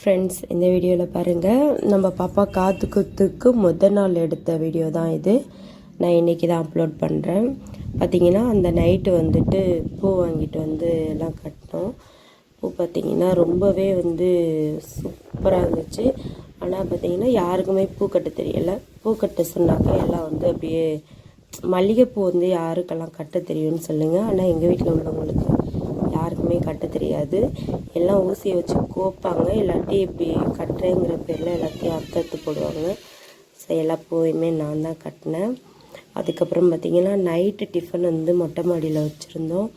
Friends இந்த வீடியோவில் பாருங்கள் நம்ம பாப்பா காத்து குத்துக்கு முத நாள் எடுத்த வீடியோ தான் இது. நான் இன்றைக்கி தான் அப்லோட் பண்ணுறேன் பார்த்தீங்கன்னா அந்த நைட்டு வந்துட்டு பூ வாங்கிட்டு வந்து எல்லாம் கட்டினோம். பூ பார்த்தீங்கன்னா ரொம்பவே வந்து சூப்பராக இருந்துச்சு. ஆனால் பார்த்திங்கன்னா யாருக்குமே பூ கட்ட தெரியலை. பூ கட்ட சொன்னாக்கா எல்லாம் வந்து அப்படியே மல்லிகைப்பூ வந்து யாருக்கெல்லாம் கட்ட தெரியும்னு சொல்லுங்கள் ஆனால் எங்கள் வீட்டில் உள்ளவங்களுக்கு யாருக்குமே கட்ட தெரியாது. எல்லாம் ஊசியை வச்சு கோப்பாங்க. இல்லாட்டி இப்படி கட்டுறேங்கிற பேரில் எல்லாத்தையும் அறுத்தறுத்து போடுவாங்க. ஸோ எல்லா பூவையுமே நான் தான் கட்டினேன். அதுக்கப்புறம் பார்த்திங்கன்னா நைட்டு டிஃபன் வந்து மொட்டை மாடியில் வச்சுருந்தோம்.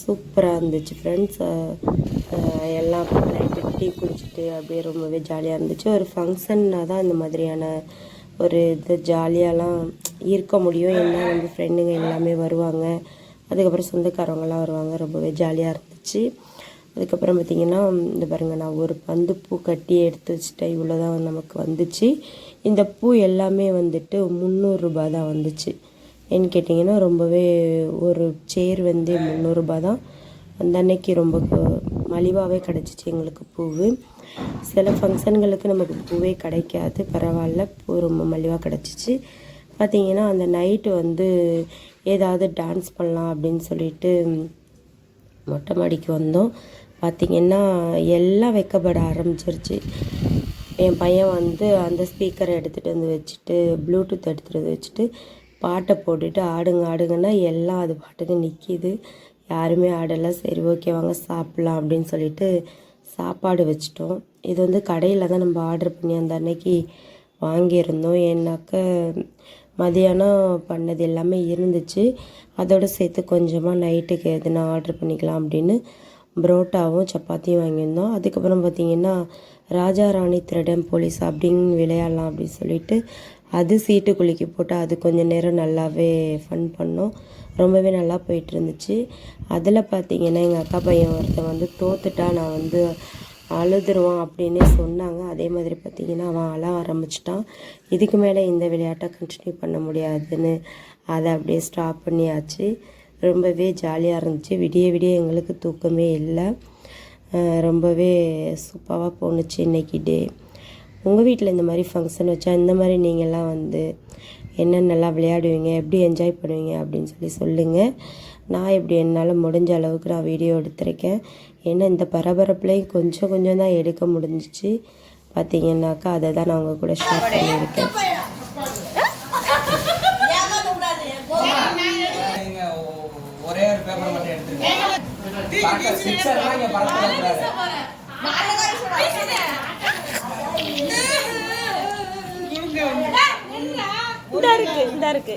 சூப்பராக இருந்துச்சு ஃப்ரெண்ட்ஸ் எல்லாம் நைட்டு டீ குடிச்சிட்டு அப்படியே ரொம்பவே ஜாலியாக இருந்துச்சு. ஒரு ஃபங்க்ஷன்னா தான் இந்த மாதிரியான ஒரு இது ஜாலியாலாம் இருக்க முடியும். ஏன்னா நம்ம ஃப்ரெண்டுங்க எல்லாமே வருவாங்க. அதுக்கப்புறம் சொந்தக்காரவங்களாம் வருவாங்க ரொம்பவே ஜாலியாக இருந்துச்சு. அதுக்கப்புறம் பார்த்திங்கன்னா இந்த பாருங்கள் நான் ஒரு பந்து பூ கட்டி எடுத்து வச்சுட்டேன். இவ்வளோ தான் நமக்கு வந்துச்சு. இந்த பூ எல்லாமே வந்துட்டு முந்நூறுரூபா தான் வந்துச்சு. ஏன்னு கேட்டிங்கன்னா ரொம்பவே ஒரு சேர் வந்து முந்நூறுரூபா தான். அந்த அன்னைக்கு ரொம்ப மலிவாகவே கிடச்சிச்சு எங்களுக்கு பூவு. சில ஃபங்க்ஷன்களுக்கு நமக்கு பூவே கிடைக்காது. பரவாயில்ல பூ ரொம்ப மலிவாக கிடச்சிச்சு. பார்த்திங்கன்னா அந்த நைட்டு வந்து ஏதாவது டான்ஸ் பண்ணலாம் அப்படின்னு சொல்லிட்டு மொட்டை மாடிக்கு வந்தோம். பார்த்திங்கன்னா எல்லாம் வைக்கப்பட ஆரம்பிச்சிருச்சு. என் பையன் வந்து அந்த ஸ்பீக்கரை எடுத்துகிட்டு வந்து வச்சுட்டு ப்ளூடூத் எடுத்துகிட்டு வந்து வச்சுட்டு பாட்டை போட்டுட்டு ஆடுங்க ஆடுங்கன்னா எல்லாம் அது பாட்டுக்கு நிற்கிது யாருமே ஆடலை. சரி ஓகே வாங்க சாப்பிட்லாம் அப்படின்னு சொல்லிட்டு சாப்பாடு வச்சிட்டோம். இது வந்து கடையில் தான் நம்ம ஆர்டர் பண்ணி அந்த அன்னைக்கு வாங்கியிருந்தோம். ஏன்னாக்க மதியானம் பண்ணது எல்லாமே இருந்துச்சு. அதோடு சேர்த்து கொஞ்சமாக நைட்டுக்கு எதுனா ஆர்டர் பண்ணிக்கலாம் அப்படின்னு புரோட்டாவும் சப்பாத்தியும் வாங்கியிருந்தோம். அதுக்கப்புறம் பார்த்திங்கன்னா ராஜா ராணி திருடன் போலீஸ் அப்படின்னு விளையாடலாம் அப்படின்னு சொல்லிட்டு அது சீட்டு குலுக்கி போட்டு அது கொஞ்சம் நேரம் நல்லாவே ஃபன் பண்ணோம். ரொம்பவே நல்லா போயிட்டு இருந்துச்சு. அதில் பார்த்தீங்கன்னா எங்கள் அக்கா பையன் ஒருத்தன் வந்து தோத்துட்டா நான் வந்து அழுதுருவான் அப்படின்னே சொன்னாங்க. அதே மாதிரி பார்த்தீங்கன்னா அவன் அழ ஆரம்பிச்சிட்டான். இதுக்கு மேலே இந்த விளையாட்டை கண்டினியூ பண்ண முடியாதுன்னு அதை அப்படியே ஸ்டாப் பண்ணியாச்சு. ரொம்பவே ஜாலியாக இருந்துச்சு. விடிய விடிய எங்களுக்கு தூக்கமே இல்லை. ரொம்பவே சூப்பராக போணுச்சு இன்றைக்கி டே உங்கள் வீட்டில் இந்த மாதிரி ஃபங்க்ஷன் வச்சா இந்த மாதிரி நீங்கள்லாம் வந்து என்னென்னலாம் விளையாடுவீங்க? எப்படி என்ஜாய் பண்ணுவீங்க? அப்படின்னு சொல்லி சொல்லுங்கள் நான் இப்படி என்னால் முடிஞ்ச அளவுக்கு நான் வீடியோ எடுத்திருக்கேன். ஏன்னா இந்த பரபரப்புலையும் கொஞ்சம் கொஞ்சம் தான் எடுக்க முடிஞ்சிச்சு. பார்த்தீங்கன்னாக்கா அதை தான் நான் உங்கள் கூட ஷேர் பண்ணியிருக்கேன் இருக்கு இந்த இருக்கு.